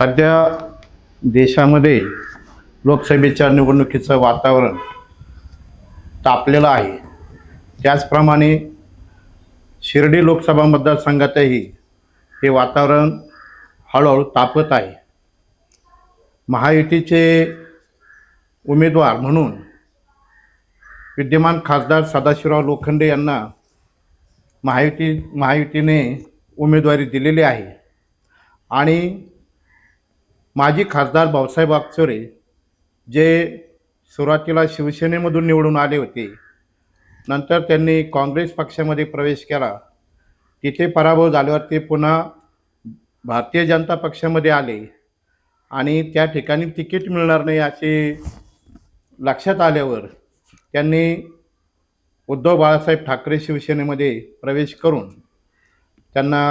सध्या देशामध्ये लोकसभेच्या निवडणुकीचं वातावरण तापलेलं आहे. त्याचप्रमाणे शिर्डी लोकसभा मतदारसंघातही हे वातावरण हळूहळू तापत आहे. महायुतीचे उमेदवार म्हणून विद्यमान खासदार सदाशिवराव लोखंडे यांना महायुती महायुतीने उमेदवारी दिलेली आहे. आणि माजी खासदार भाऊसाहेब आगचोरे जे सुरुवातीला शिवसेनेमधून निवडून आले होते नंतर त्यांनी काँग्रेस पक्षामध्ये प्रवेश केला. तिथे पराभव झाल्यावर ते पुन्हा भारतीय जनता पक्षामध्ये आले आणि त्या ठिकाणी तिकीट मिळणार नाही असे लक्षात आल्यावर त्यांनी उद्धव बाळासाहेब ठाकरे शिवसेनेमध्ये प्रवेश करून त्यांना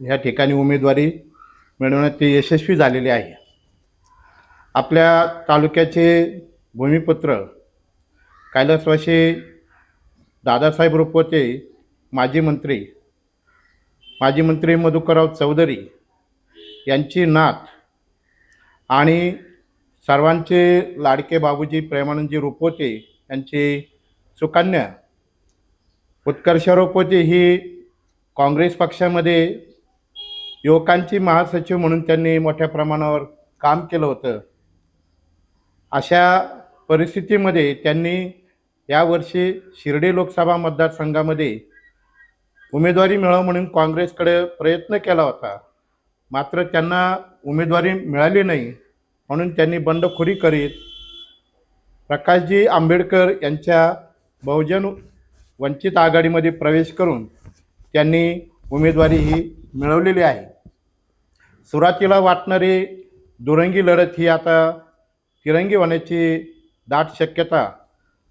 ह्या ठिकाणी उमेदवारी मिळवण्यात ते यशस्वी झालेले आहे. आपल्या तालुक्याचे भूमिपुत्र कैलासवासी दादासाहेब रुपवते माजी मंत्री माजी मंत्री मधुकरराव चौधरी यांची नात आणि सर्वांचे लाडके बाबूजी प्रेमानंदजी रुपवते यांची सुकन्या उत्कर्ष रुपवते ही काँग्रेस पक्षामध्ये युवकांची महासचिव म्हणून त्यांनी मोठ्या प्रमाणावर काम केलं होतं. अशा परिस्थितीमध्ये त्यांनी यावर्षी शिर्डी लोकसभा मतदारसंघामध्ये उमेदवारी मिळावं म्हणून काँग्रेसकडे प्रयत्न केला होता. मात्र त्यांना उमेदवारी मिळाली नाही म्हणून त्यांनी बंडखोरी करीत प्रकाशजी आंबेडकर यांच्या बहुजन वंचित आघाडीमध्ये प्रवेश करून त्यांनी उमेदवारी ही मिळवलेली आहे. सुरुवातीला वाटणारी दुरंगी लढत ही आता तिरंगी होण्याची दाट शक्यता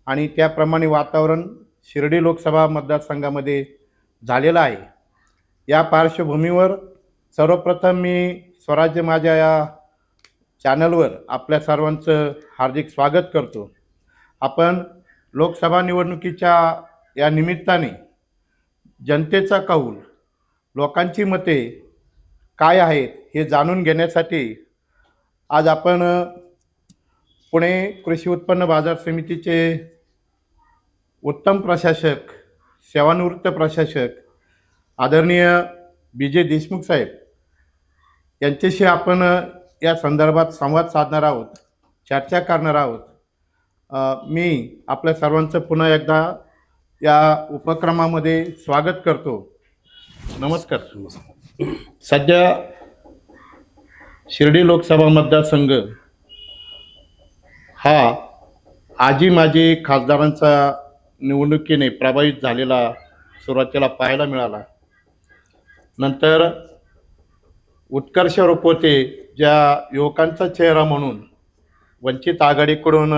आणि त्याप्रमाणे वातावरण शिर्डी लोकसभा मतदारसंघामध्ये झालेलं आहे. या पार्श्वभूमीवर सर्वप्रथम मी स्वराज्य माझ्या या चॅनलवर आपल्या सर्वांचं हार्दिक स्वागत करतो. आपण लोकसभा निवडणुकीच्या या निमित्ताने जनतेचा कौल लोकांची मते काय आहेत हे जाणून घेण्यासाठी आज आपण पुणे कृषी उत्पन्न बाजार समितीचे उत्तम प्रशासक सेवानिवृत्त प्रशासक आदरणीय बी जे देशमुख साहेब यांच्याशी आपण या संदर्भात संवाद साधणार आहोत चर्चा करणार आहोत. मी आपल्या सर्वांचं पुन्हा एकदा या उपक्रमामध्ये स्वागत करतो. नमस्कार. सध्या शिर्डी लोकसभा मतदारसंघ हा. आजी माजी खासदारांचा निवडणुकीने प्रभावित झालेला सुरुवातीला पाहायला मिळाला. नंतर उत्कर्ष रुपवते ज्या युवकांचा चेहरा म्हणून वंचित आघाडीकडून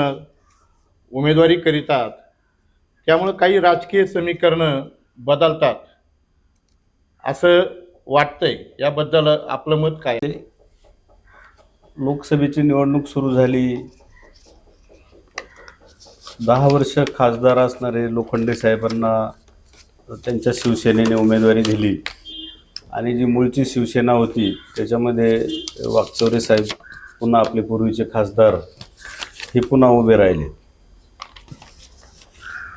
उमेदवारी करीतात त्यामुळं काही राजकीय समीकरणं बदलतात असं वाटतंय. याबद्दल आपलं मत काय? लोकसभेची निवडणूक सुरू झाली. दहा वर्ष खासदार असणारे लोखंडे साहेबांना त्यांच्या शिवसेनेने उमेदवारी दिली. आणि जी मूळची शिवसेना होती त्याच्यामध्ये वाकचौरे साहेब पुन्हा आपले पूर्वीचे खासदार हे पुन्हा उभे राहिले.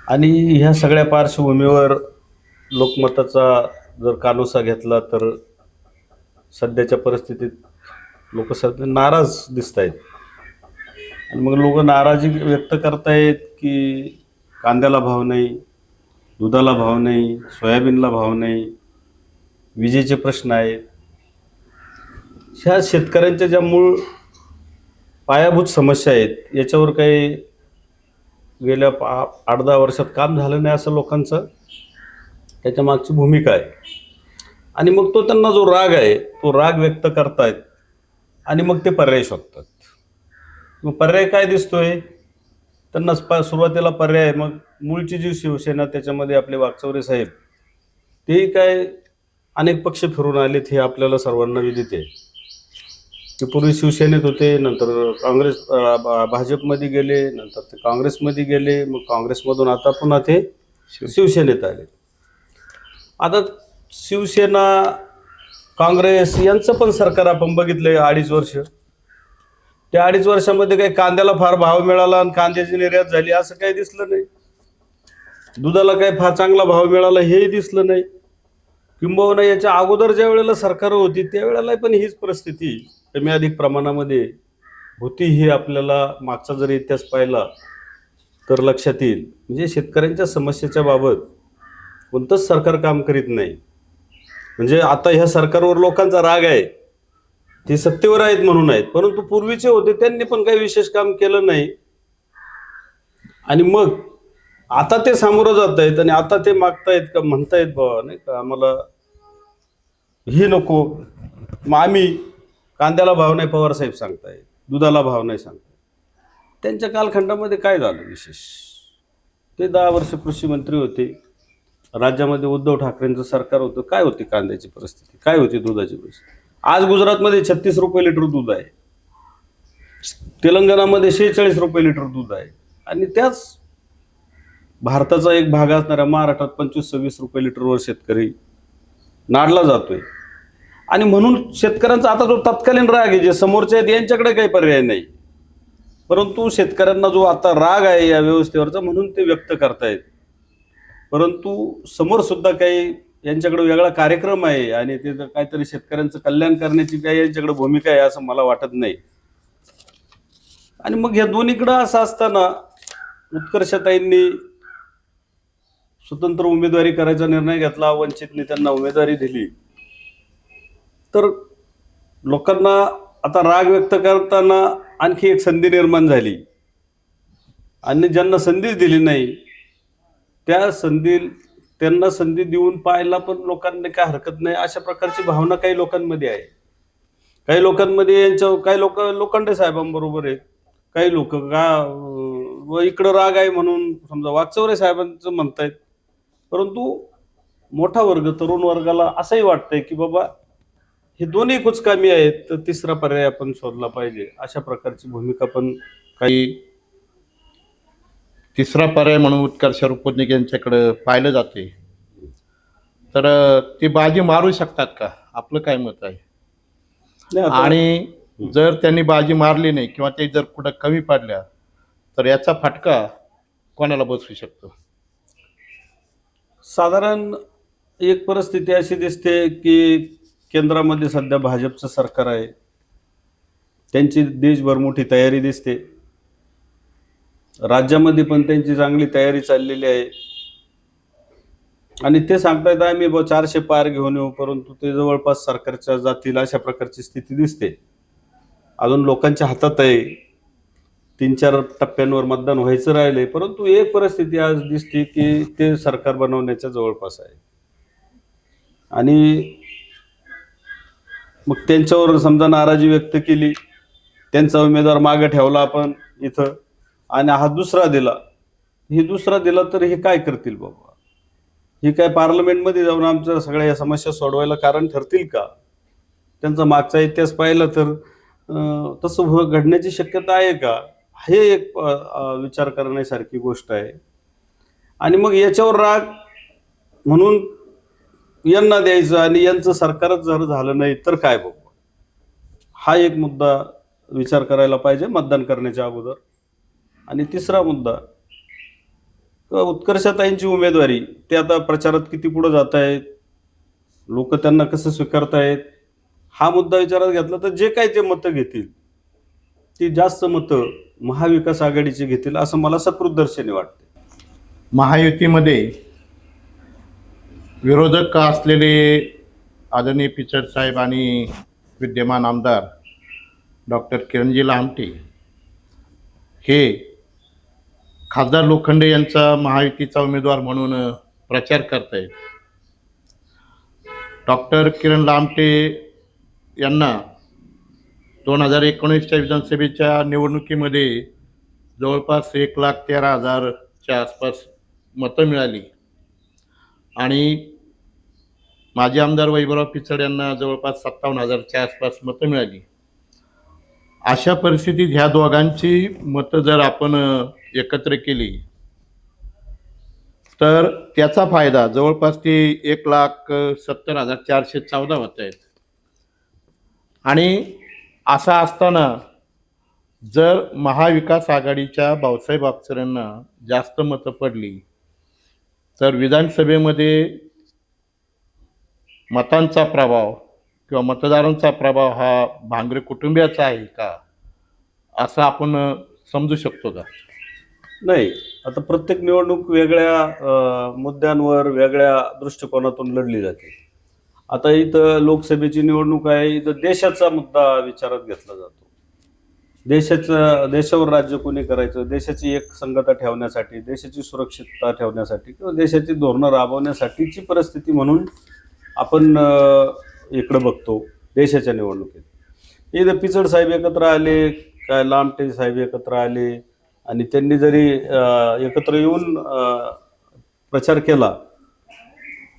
आणि ह्या सगळ्या पार्श्वभूमीवर लोकमताचा जर कानोसा घेतला तर सध्याच्या परिस्थितीत लोक सध्या नाराज दिसत आहेत आणि मग लोक नाराजी व्यक्त करतायत की कांद्याला भाव नाही दुधाला भाव नाही सोयाबीनला भाव नाही विजेचे प्रश्न आहेत. ह्या शेतकऱ्यांच्या ज्या मूळ पायाभूत समस्या आहेत याच्यावर काही गेल्या पा आठ दहा वर्षात काम झालं नाही असं लोकांचं त्याच्या मागची भूमिका आहे. आणि मग तो त्यांना जो राग आहे तो राग व्यक्त करतायत आणि मग ते पर्याय शोधतात. मग पर्याय काय दिसतोय? त्यांना प सुरुवातीला पर्याय मग मूळची जी शिवसेना त्याच्यामध्ये आपले वाकचौरे साहेब तेही काय अनेक पक्ष फिरून आलेत हे आपल्याला सर्वांना विदित आहे. ते पूर्वी शिवसेनेत होते नंतर काँग्रेस भाजपमध्ये गेले नंतर ते काँग्रेसमध्ये गेले मग काँग्रेसमधून आता पुन्हा ते शिवसेनेत आले. आता शिवसेना काँग्रेस यांचं पण सरकार आपण बघितलं अडीच वर्ष. त्या अडीच वर्षामध्ये काही कांद्याला फार भाव मिळाला आणि कांद्याची निर्यात झाली असं काही दिसलं नाही. दुधाला काही फार चांगला भाव मिळाला हेही दिसलं नाही. किंबहुना याच्या अगोदर ज्या वेळेला सरकार होती त्यावेळेला पण हीच परिस्थिती कमी अधिक प्रमाणामध्ये होती ही आपल्याला मागचा जर इतिहास पाहिला तर लक्षात येईल. म्हणजे शेतकऱ्यांच्या समस्येच्या बाबत कोणतंच सरकार काम करीत नाही. म्हणजे आता ह्या सरकारवर लोकांचा राग आहे. ते सत्तेवर आहेत म्हणून आहेत. परंतु पूर्वीचे होते त्यांनी पण काही विशेष काम केलं नाही. आणि मग आता ते सामोरं जात आहेत आणि आता ते मागतायत का म्हणतायत बाबा नाही का? आम्हाला हे नको. मग आम्ही कांद्याला भाव नाही पवार साहेब सांगतायत. दुधाला भाव नाही सांगतायत. त्यांच्या कालखंडामध्ये काय झालं विशेष? ते दहा वर्ष कृषी मंत्री होते. राज्यामध्ये उद्धव ठाकरेंचं सरकार होतं. काय होती कांद्याची परिस्थिती? काय होती दुधाची परिस्थिती? आज गुजरातमध्ये छत्तीस रुपये लिटर दूध आहे. तेलंगणामध्ये शेहेचाळीस रुपये लिटर दूध आहे. आणि त्याच भारताचा एक भाग असणाऱ्या महाराष्ट्रात पंचवीस सव्वीस रुपये लिटरवर शेतकरी नाडला जातोय. आणि म्हणून शेतकऱ्यांचा आता जो तत्कालीन राग आहे जे समोरचे आहेत यांच्याकडे काही पर्याय नाही. परंतु शेतकऱ्यांना जो आता राग आहे या व्यवस्थेवरचा म्हणून ते व्यक्त करतायत. परंतु समोर सुद्धा काही यांच्याकडे वेगळा कार्यक्रम आहे आणि ते तर काहीतरी शेतकऱ्यांचं कल्याण करण्याची काही यांच्याकडे भूमिका आहे असं मला वाटत नाही. आणि मग या दोन्हीकडं असं असताना उत्कर्षताईंनी स्वतंत्र उमेदवारी करायचा निर्णय घेतला वंचितने त्यांना उमेदवारी दिली. तर लोकांना आता राग व्यक्त करताना आणखी एक संधी निर्माण झाली. आणि ज्यांना संधीच दिली नाही त्या संधी त्यांना संधी देऊन पाहायला पण लोकांना काय हरकत नाही. अशा प्रकारची भावना काही लोकांमध्ये आहे. काही लोकांमध्ये यांच्या काही लोक लोखंडे साहेबांबरोबर आहेत. काही लोक का व इकडं राग आहे म्हणून समजा वाचवरे साहेबांचं म्हणतायत. परंतु मोठा वर्ग तरुण वर्गाला असंही वाटतंय की बाबा हे दोन्ही कुचकामी आहेत तर तिसरा पर्याय आपण शोधला पाहिजे. अशा प्रकारची भूमिका पण काही तिसरा पर्याय म्हणून उत्कर्ष रुपनिक यांच्याकडं पाहिलं जाते. तर ते बाजी मारू शकतात का? आपलं काय मत आहे? आणि जर त्यांनी बाजी मारली नाही किंवा ते जर कुठं कमी पडल्या तर याचा फटका कोणाला बसू शकतो? साधारण एक परिस्थिती अशी दिसते की केंद्रामध्ये सध्या भाजपचं सरकार आहे. त्यांची देशभर मोठी तयारी दिसते. राज्यामध्ये पण त्यांची चांगली तयारी चाललेली आहे. आणि ते सांगतायत आम्ही ब चारशे पार घेऊन येऊ परंतु ते जवळपास सरकारच्या जातील अशा प्रकारची स्थिती दिसते. अजून लोकांच्या हातात आहे. तीन चार टप्प्यांवर मतदान व्हायचं राहिले परंतु एक परिस्थिती आज दिसते की ते सरकार बनवण्याच्या जवळपास आहे. आणि मग त्यांच्यावर समजा नाराजी व्यक्त केली त्यांचा उमेदवार मागे ठेवला आपण इथं. आणि हा दुसरा दिला. हे दुसरा दिला तर हे काय करतील बाबा? हे काय पार्लमेंटमध्ये जाऊन आमच्या सगळ्या या समस्या सोडवायला कारण ठरतील का? त्यांचा मागचा इतिहास पाहिला तर तसं हो- घडण्याची शक्यता आहे का? हे एक विचार करण्यासारखी गोष्ट आहे. आणि मग याच्यावर राग म्हणून यांना द्यायचं आणि यांचं सरकारच जर झालं नाही तर काय बघू हा एक मुद्दा विचार करायला पाहिजे मतदान करण्याच्या अगोदर. आणि तिसरा मुद्दा उत्कर्षताईंची उमेदवारी ते आता प्रचारात किती पुढे जात आहेत लोक त्यांना कसं स्वीकारतायत? हा मुद्दा विचारात घेतला तर जे काही ते मतं घेतील ती जास्त मतं महाविकास आघाडीची घेतील असं मला सकृतदर्शनी वाटते महायुतीमध्ये विरोधक असलेले आदरणीय पिचड साहेब आणि विद्यमान आमदार डॉक्टर किरणजी लामटे हे खासदार लोखंडे यांचा महायुतीचा उमेदवार म्हणून प्रचार करत आहेत डॉक्टर किरण लामटे यांना दोन हजार एकोणीसच्या विधानसभेच्या निवडणुकीमध्ये जवळपास एक लाख तेरा हजारच्या आसपास मतं मिळाली. आणि माजी आमदार वैभवराव पिचड यांना जवळपास सत्तावन्न हजारच्या आसपास मतं मिळाली. अशा परिस्थितीत ह्या दोघांची मतं जर आपण एकत्र केली तर त्याचा फायदा जवळपास ती एक लाख सत्तर हजार चारशे चौदा होत आहेत. आणि असं असताना जर महाविकास आघाडीच्या भाऊसाहेब अक्षरांना जास्त मतं पडली तर विधानसभेमध्ये मतांचा प्रभाव किंवा मतदारांचा प्रभाव हा भांगरे कुटुंबियाचा आहे का? असं आपण समजू शकतो का? नाही. आता प्रत्येक निवडणूक वेगळ्या मुद्द्यांवर वेगळ्या दृष्टिकोनातून लढली जाते. आता इथं लोकसभेची निवडणूक आहे इथं देशाचा मुद्दा विचारात घेतला जातो. देशाचं देशावर राज्य कोणी करायचं? देशाची एक संगता ठेवण्यासाठी देशाची सुरक्षितता ठेवण्यासाठी किंवा देशाची धोरणं राबवण्यासाठीची परिस्थिती म्हणून आपण इकडं बघतो देशाच्या निवडणुकीत. इथं पिचड साहेब एकत्र आले काय लामटे साहेब एकत्र आले आणि त्यांनी जरी एकत्र येऊन प्रचार केला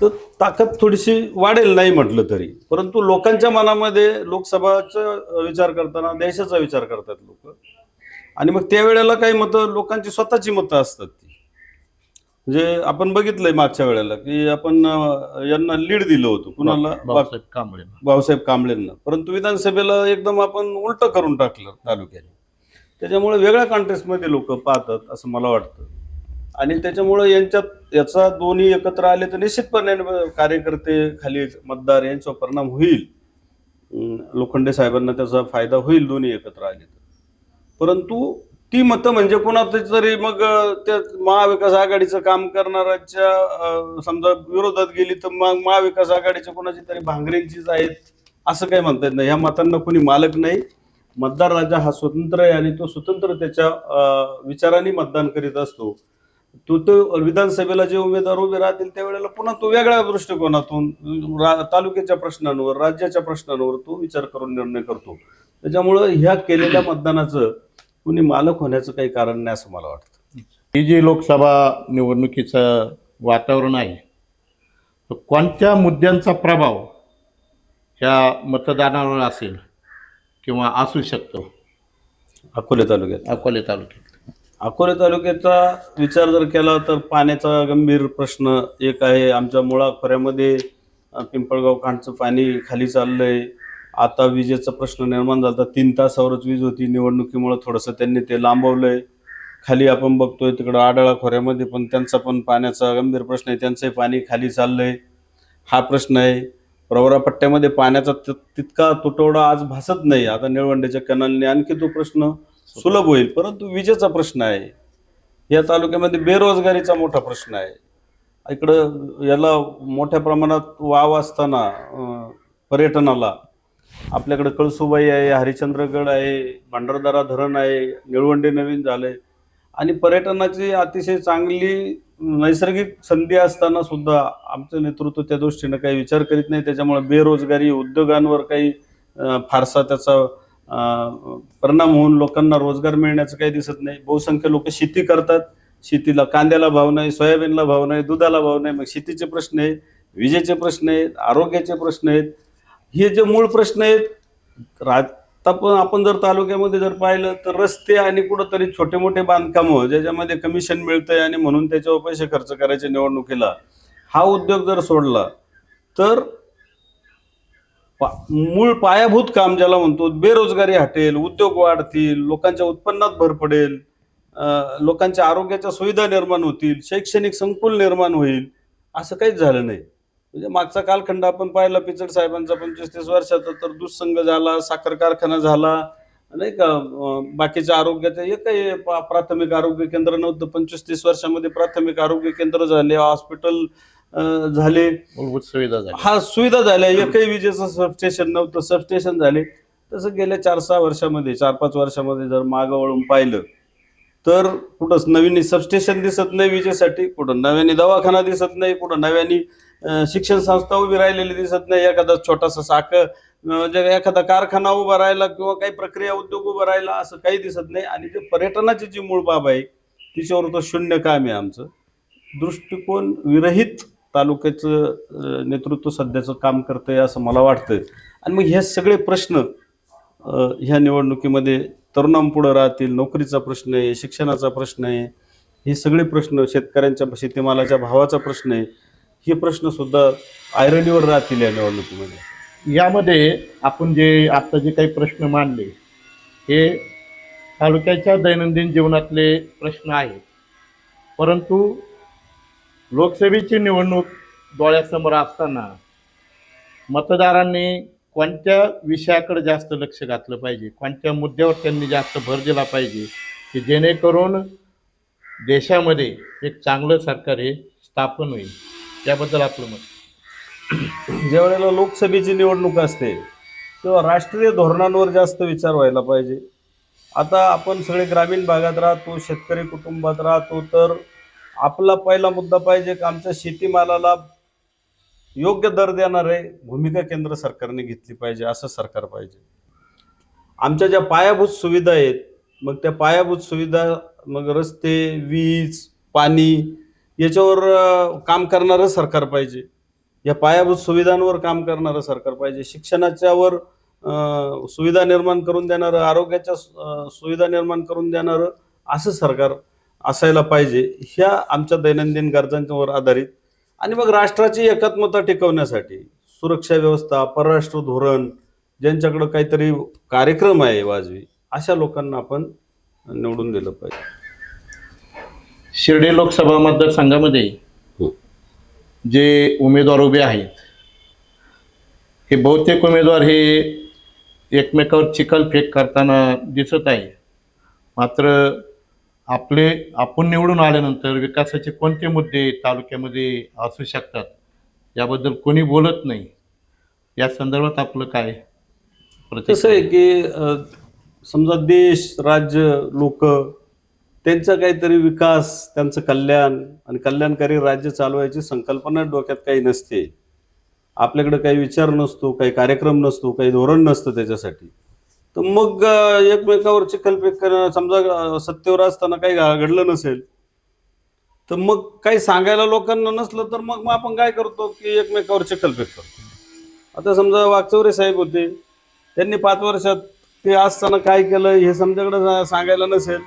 तर ताकद थोडीशी वाढेल नाही म्हटलं तरी. परंतु लोकांच्या मनामध्ये लोकसभाचा विचार करताना देशाचा विचार करतात लोक. आणि मग त्यावेळेला काही मतं लोकांची स्वतःची मतं असतात ती. म्हणजे आपण बघितलंय मागच्या वेळेला की आपण यांना लीड दिलं होतं. कुणाला? भाऊसाहेब कांबळे भाऊसाहेब कांबळेंना. परंतु विधानसभेला एकदम आपण उलट करून टाकलं तालुक्याने. त्याच्यामुळे वेगळ्या कॉन्टेस्टमध्ये लोक पाहतात असं मला वाटतं. आणि त्याच्यामुळे यांच्यात याचा दोन्ही एकत्र आले तर निश्चितपणे कार्यकर्ते खाली मतदार यांच्यावर परिणाम होईल. लोखंडे साहेबांना त्याचा फायदा होईल दोन्ही एकत्र आले तर. परंतु ती मतं म्हणजे कोणाचं तरी मग त्या महाविकास आघाडीचं काम करणाऱ्याच्या समजा विरोधात गेली तर मग महाविकास आघाडीच्या कोणाची तरी भांगरेंचीच आहेत असं काही म्हणता येत नाही. ह्या मतांना कोणी मालक नाही. मतदार राजा हा स्वतंत्र आहे आणि तो स्वतंत्र त्याच्या विचाराने विचारांनी मतदान करीत असतो. तो तो विधानसभेला जे उमेदवार उभे राहतील त्यावेळेला पुन्हा तो वेगळ्या दृष्टिकोनातून रा- तालुक्याच्या प्रश्नांवर राज्याच्या प्रश्नांवर तो विचार करून निर्णय करतो. त्याच्यामुळं ह्या केलेल्या मतदानाचं कुणी मालक होण्याचं काही कारण नाही असं मला वाटतं. ही जी लोकसभा निवडणुकीचं वातावरण आहे तर कोणत्या मुद्द्यांचा प्रभाव ह्या मतदानावर असेल किंवा असू शकतो? अकोले तालुक्यात. अकोले तालुक्यात. अकोले तालुक्याचा विचार जर केला तर पाण्याचा गंभीर प्रश्न एक आहे. आमच्या मुळा खोऱ्यामध्ये अ, पिंपळगाव कांडचं पाणी खाली चाललंय. आता विजेचा प्रश्न निर्माण झाला तीन तासावरच वीज होती. निवडणुकीमुळे थोडंसं त्यांनी ते लांबवलंय. खाली आपण बघतोय तिकडं आडळा खोऱ्यामध्ये पण त्यांचा पण पाण्याचा गंभीर प्रश्न आहे. त्यांचंही पाणी खाली चाललंय. हा प्रश्न आहे. प्रवरा पट्ट्यामध्ये पाण्याचा तितका तुटवडा आज भासत नाही. आता निळवंडेच्या कॅनलने आणखी तो प्रश्न सुलभ होईल. परंतु विजेचा प्रश्न आहे. या तालुक्यामध्ये बेरोजगारीचा मोठा प्रश्न आहे. इकडं याला मोठ्या प्रमाणात वाव असताना पर्यटनाला आपल्याकडे कळसुबाई आहे हरिश्चंद्रगड आहे भंडारदरा धरण आहे निळवंडे नवीन झाले. आणि पर्यटनाची अतिशय चांगली नैसर्गिक संधी असताना सुद्धा आमचं नेतृत्व त्या दृष्टीनं काही विचार करीत नाही. त्याच्यामुळे बेरोजगारी उद्योगांवर काही फारसा त्याचा परिणाम होऊन लोकांना रोजगार मिळण्याचं काही दिसत नाही. बहुसंख्य लोक शेती करतात. शेतीला कांद्याला भाव नाही सोयाबीनला भाव नाही दुधाला भाव नाही. मग शेतीचे प्रश्न आहेत विजेचे प्रश्न आहेत आरोग्याचे प्रश्न आहेत. हे जे मूळ प्रश्न आहेत रा- आता पण आपण जर तालुक्यामध्ये जर पाहिलं तर रस्ते आणि कुठंतरी छोटे मोठे बांधकामं हो, ज्याच्यामध्ये कमिशन मिळतंय आणि म्हणून त्याच्यावर पैसे खर्च करायचे निवडणुकीला हा उद्योग जर सोडला तर पा- मूळ पायाभूत काम ज्याला म्हणतो बेरोजगारी हटेल उद्योग वाढतील लोकांच्या उत्पन्नात भर पडेल लोकांच्या आरोग्याच्या सुविधा निर्माण होतील शैक्षणिक संकुल निर्माण होईल असं काहीच झालं नाही. म्हणजे मागचा कालखंड आपण पाहिला पिचड साहेबांचा पंचवीस तीस वर्षाचा तर दूधसंघ झाला साखर कारखाना झाला नाही का? बाकीच्या आरोग्याचं एकही पा- प्राथमिक आरोग्य केंद्र नव्हतं पंचवीस तीस वर्षामध्ये प्राथमिक आरोग्य केंद्र झाले हॉस्पिटल झाले. मूलभूत सुविधा झाली हा सुविधा झाल्या एकही विजेचं सबस्टेशन नव्हतं सबस्टेशन झाले. तसं गेल्या चार सहा वर्षामध्ये चार पाच वर्षामध्ये जर मागं वळून पाहिलं तर कुठंच नवीन सबस्टेशन दिसत नाही विजेसाठी कुठं नव्याने दवाखाना दिसत नाही कुठं नव्याने शिक्षण संस्था उभी राहिलेली दिसत नाही. एखादा छोटासा साखर म्हणजे एखादा कारखाना उभा राहिला किंवा काही प्रक्रिया उद्योग उभा राहिला असं काही दिसत नाही. आणि जे पर्यटनाची जी मूळ बाब आहे तिच्यावर तर शून्य काम आहे आमचं. दृष्टिकोन विरहित तालुक्याचं नेतृत्व सध्याचं काम करतंय असं मला वाटतं आणि मग हे सगळे प्रश्न ह्या निवडणुकीमध्ये तरुणांपुढं राहतील नोकरीचा प्रश्न आहे शिक्षणाचा प्रश्न आहे हे सगळे प्रश्न शेतकऱ्यांच्या शेतीमालाच्या भावाचा प्रश्न आहे. हे प्रश्न सुद्धा आयरनीवर राहतील या निवडणुकीमध्ये. यामध्ये आपण जे आता जे काही प्रश्न मांडले हे तालुक्याच्या दैनंदिन जीवनातले प्रश्न आहेत. परंतु लोकसभेची निवडणूक डोळ्यासमोर असताना मतदारांनी कोणत्या विषयाकडे जास्त लक्ष घातलं पाहिजे कोणत्या मुद्द्यावर त्यांनी जास्त भर दिला पाहिजे की जेणेकरून देशामध्ये एक चांगलं सरकार हे स्थापन होईल. त्याबद्दल आपलं मत. ज्या वेळेला लोकसभेची निवडणूक असते तेव्हा राष्ट्रीय धोरणांवर जास्त विचार व्हायला पाहिजे. आता आपण सगळे ग्रामीण भागात राहतो शेतकरी कुटुंबात राहतो तर आपला पहिला मुद्दा पाहिजे की आमच्या शेतीमालाला योग्य दर देणारे भूमिका केंद्र सरकारने घेतली पाहिजे असं सरकार पाहिजे. आमच्या ज्या पायाभूत सुविधा आहेत मग त्या पायाभूत सुविधा मग रस्ते वीज पाणी याच्यावर काम करणारं सरकार पाहिजे. या पायाभूत सुविधांवर काम करणारं सरकार पाहिजे. शिक्षणाच्यावर सुविधा निर्माण करून देणारं आरोग्याच्या सुविधा निर्माण करून देणारं असं सरकार असायला पाहिजे ह्या आमच्या दैनंदिन गरजांवर आधारित. आणि मग राष्ट्राची एकात्मता टिकवण्यासाठी सुरक्षा व्यवस्था परराष्ट्र धोरण ज्यांच्याकडं काहीतरी कार्यक्रम आहे वाजवी अशा लोकांना आपण निवडून दिलं पाहिजे. शिर्डी लोकसभा मतदारसंघामध्ये हो. जे उमेदवार उभे आहेत हे बहुतेक उमेदवार हे एकमेकावर चिखलफेक करताना दिसत आहे. मात्र आपले आपण निवडून आल्यानंतर विकासाचे कोणते मुद्दे तालुक्यामध्ये असू शकतात याबद्दल कोणी बोलत नाही. या संदर्भात आपलं काय कसं आहे की समजा देश राज्य लोक त्यांचा काहीतरी विकास त्यांचं कल्याण आणि कल्याणकारी राज्य चालवायची संकल्पना डोक्यात काही नसते. आपल्याकडे काही विचार नसतो काही कार्यक्रम नसतो काही धोरण नसतं त्याच्यासाठी. तर मग एकमेकावर चिखलफेक करणं समजा सत्तेवर असताना काही घडलं नसेल तर मग काही सांगायला लोकांना नसलं तर मग मग आपण काय करतो की एकमेकावर चिखलपेक करतो. आता समजा वागचौरे साहेब होते त्यांनी पाच वर्षात ते असताना काय केलं हे समजाकडे सांगायला नसेल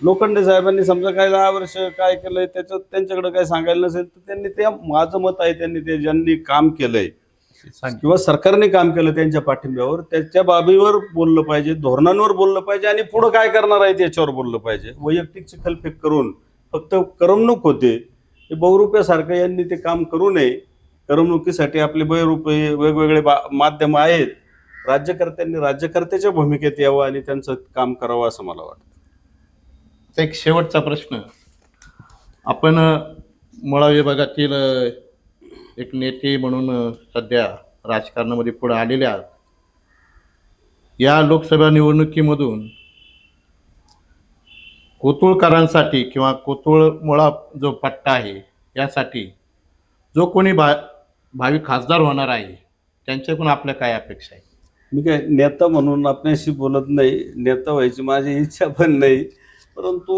लोखंडे साहेबांनी समजा काय दहा वर्ष काय केलंय त्याच्यात त्यांच्याकडे काय सांगायला नसेल तर त्यांनी ते माझं मत आहे त्यांनी ते ज्यांनी काम केलंय किंवा सरकारने काम केलं त्यांच्या पाठिंब्यावर त्याच्या बाबीवर बोललं पाहिजे धोरणांवर बोललं पाहिजे आणि पुढं काय करणार आहे त्याच्यावर बोललं पाहिजे. वैयक्तिक चिखलफेक करून फक्त करमणूक होते हे बहुरुपयासारखं यांनी ते काम करू नये. करमणुकीसाठी आपले बहुरुपये वेगवेगळे बा माध्यम आहेत. राज्यकर्त्यांनी राज्यकर्त्याच्या भूमिकेत यावं आणि त्यांचं काम करावं असं मला वाटतं. एक शेवटचा प्रश्न. आपण मुळा विभागातील एक नेते म्हणून सध्या राजकारणामध्ये पुढे आलेले आहात. या लोकसभा निवडणुकीमधून कोतुळकरांसाठी किंवा कोतुळ मुळा जो पट्टा आहे यासाठी जो कोणी भा भावी खासदार होणार आहे त्यांच्याकडून आपल्या काय अपेक्षा आहे मी काय नेता म्हणून आपल्याशी बोलत नाही नेता व्हायची माझी इच्छा पण नाही. परंतु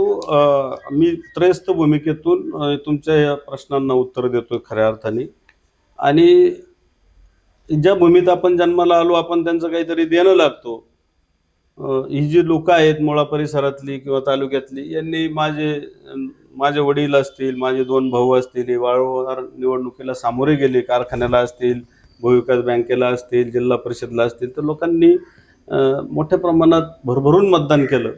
मी त्रयस्थ भूमिकेतून तुमच्या या प्रश्नांना उत्तर देतोय खऱ्या अर्थाने. आणि ज्या भूमीत आपण जन्माला आलो आपण त्यांचं काहीतरी देणं लागतो. ही जी लोकं आहेत मुळा परिसरातली किंवा तालुक्यातली यांनी माझे माझे वडील असतील माझे दोन भाऊ असतील हे वारंवार निवडणुकीला सामोरे गेले कारखान्याला असतील भूविकास बँकेला असतील जिल्हा परिषदला असतील तर लोकांनी मोठ्या प्रमाणात भरभरून मतदान केलं.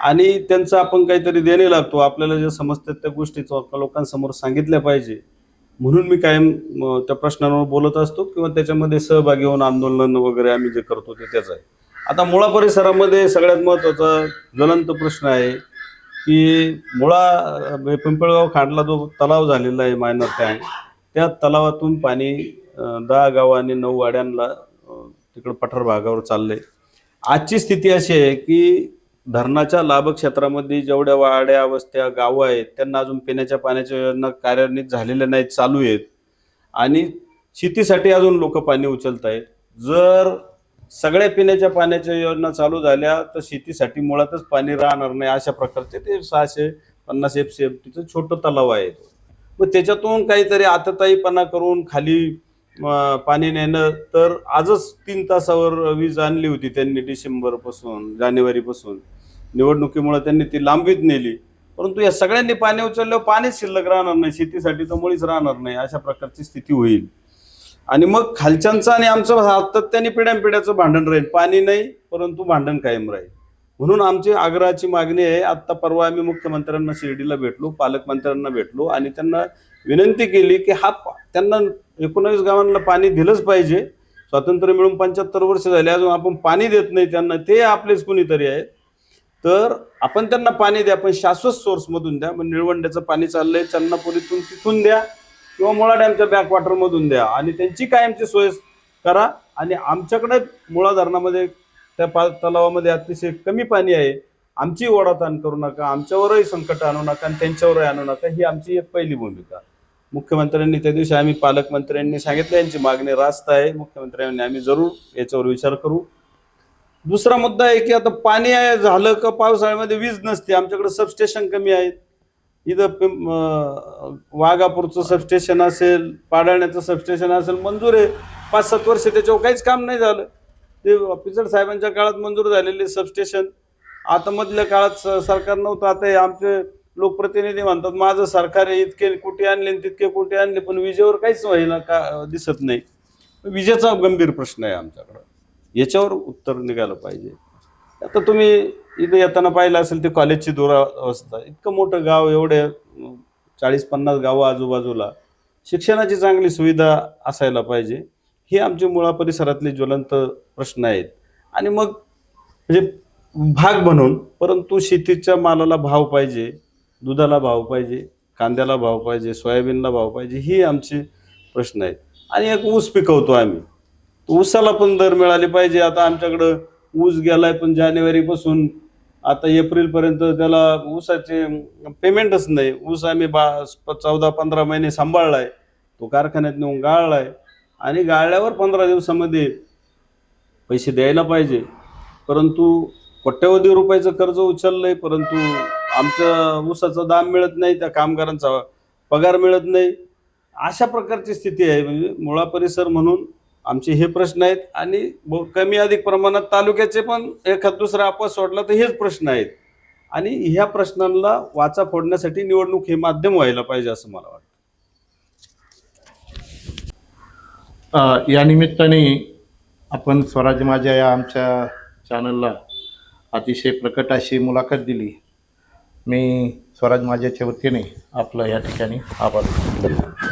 आणि त्यांचं आपण काहीतरी देणे लागतो. आपल्याला जे समजतात त्या गोष्टी लोकांसमोर सांगितल्या पाहिजे. म्हणून मी कायम त्या प्रश्नांवर बोलत असतो किंवा त्याच्यामध्ये सहभागी होऊन आंदोलन वगैरे आम्ही जे करतो ते त्याचं आहे. आता मुळा परिसरामध्ये सगळ्यात महत्त्वाचा ज्वलंत प्रश्न आहे की मुळा पिंपळगाव खांडला जो तलाव झालेला आहे मायनर टँक त्या तलावातून पाणी दहा गाव आणि नऊ वाड्यांना तिकडं पठार भागावर चाललंय. आजची स्थिती अशी आहे की धरणाच्या लाभक्षेत्रामध्ये जेवढ्या वाड्या वस्त्या गावं आहेत त्यांना अजून पिण्याच्या पाण्याच्या योजना कार्यान्वित झालेल्या नाहीत चालू आहेत. आणि शेतीसाठी अजून लोक पाणी उचलत आहेत. जर सगळ्या पिण्याच्या पाण्याच्या योजना चालू झाल्या तर शेतीसाठी मुळातच पाणी राहणार नाही अशा प्रकारचे ते सहाशे पन्नास एफ सी एफ टीचं छोटं तलाव आहे मग त्याच्यातून काहीतरी आतताईपणा करून खाली पाणी नेणं तर आजच तीन तासावर वीज आणली होती त्यांनी डिसेंबरपासून जानेवारीपासून. निवडणुकीमुळे त्यांनी ती लांबीत नेली. परंतु या सगळ्यांनी पाणी उचलल्यावर पाणीच शिल्लक राहणार नाही. शेतीसाठी तर मुळीच राहणार नाही. अशा प्रकारची स्थिती होईल. आणि मग खालच्यांचं आणि आमचं सातत्याने पिढ्यानपिढ्याचं भांडण राहील. पाणी नाही परंतु भांडण कायम राहील. म्हणून आमची आग्रहाची मागणी आहे आत्ता परवा आम्ही मुख्यमंत्र्यांना शिर्डीला भेटलो पालकमंत्र्यांना भेटलो आणि त्यांना विनंती केली की हा त्यांना एकोणावीस गावांना पाणी दिलंच पाहिजे. स्वातंत्र्य मिळून पंच्याहत्तर वर्ष झाले अजून आपण पाणी देत नाही त्यांना. ते आपलेच कुणीतरी आहेत. तर आपण त्यांना पाणी द्या पण शाश्वत सोर्समधून द्या. मग निळवंड्याचं पाणी चाललंय चन्नापुरीतून तिथून द्या किंवा मुळा डॅमच्या बॅकवॉटरमधून द्या. आणि त्यांची कायमची सोय करा. आणि आमच्याकडे मुळा धरणामध्ये त्या पा तलावामध्ये अतिशय कमी पाणी आहे. आमची ओढाताण करू नका आमच्यावरही संकट आणू नका आणि त्यांच्यावरही आणू नका. ही आमची एक पहिली भूमिका. मुख्यमंत्र्यांनी त्या दिवशी आम्ही पालकमंत्र्यांनी सांगितलं यांची मागणी रास्त आहे. मुख्यमंत्र्यांनी आम्ही जरूर याच्यावर विचार करू. दुसरा मुद्दा आहे की आता पाणी आहे झालं का पावसाळ्यामध्ये वीज नसते आमच्याकडे सबस्टेशन कमी आहेत. इथं वाघापूरचं सबस्टेशन असेल पाडाण्याचं सबस्टेशन असेल मंजूर आहे. पाच सात वर्ष त्याच्यावर काहीच काम नाही झालं. ते पिचड साहेबांच्या काळात मंजूर झालेले सबस्टेशन आता मधल्या काळात स- सरकार नव्हतं आता हे आमचे लोकप्रतिनिधी म्हणतात माझं सरकार आहे इतके कुठे आणले तितके कुठे आणले पण विजेवर काहीच व्हायला का दिसत नाही. विजेचा गंभीर प्रश्न आहे आमच्याकडं. याच्यावर उत्तर निघालं पाहिजे. आता तुम्ही इथं येताना पाहिलं असेल ते कॉलेजची दुरावस्था. इतकं मोठं गाव एवढे चाळीस पन्नास गावं आजूबाजूला. शिक्षणाची चांगली सुविधा असायला पाहिजे. हे आमचे मुळा परिसरातले ज्वलंत प्रश्न आहेत. आणि मग म्हणजे भाग म्हणून परंतु शेतीच्या मालाला भाव पाहिजे दुधाला भाव पाहिजे कांद्याला भाव पाहिजे सोयाबीनला भाव पाहिजे ही आमचे प्रश्न आहेत. आणि एक ऊस पिकवतो आम्ही. ऊसाला पण दर मिळाले पाहिजे. आता आमच्याकडं ऊस गेलाय पण जानेवारीपासून आता एप्रिलपर्यंत त्याला ऊसाचे पेमेंटच नाही. ऊस आम्ही बा चौदा पंधरा महिने सांभाळलाय. तो कारखान्यात नेऊन गाळलाय. आणि गाळल्यावर पंधरा दिवसामध्ये पैसे द्यायला पाहिजे. परंतु कोट्यवधी रुपयाचं कर्ज उचललंय परंतु आमचं ऊसाचा दाम मिळत नाही त्या कामगारांचा पगार मिळत नाही. अशा प्रकारची स्थिती आहे. म्हणजे मुळा परिसर म्हणून आमचे हे प्रश्न आहेत आणि ब- कमी अधिक प्रमाणात तालुक्याचे पण एखाद दुसरा आपण सोडला तर हेच प्रश्न आहेत. आणि ह्या प्रश्नांना वाचा फोडण्यासाठी निवडणूक हे माध्यम व्हायला पाहिजे असं मला वाटतं. या निमित्ताने आपण स्वराज माझ्या या आमच्या चॅनलला अतिशय प्रकट अशी मुलाखत दिली. मी स्वराज माझ्याच्या वतीने आपलं या ठिकाणी आभार धन्यवाद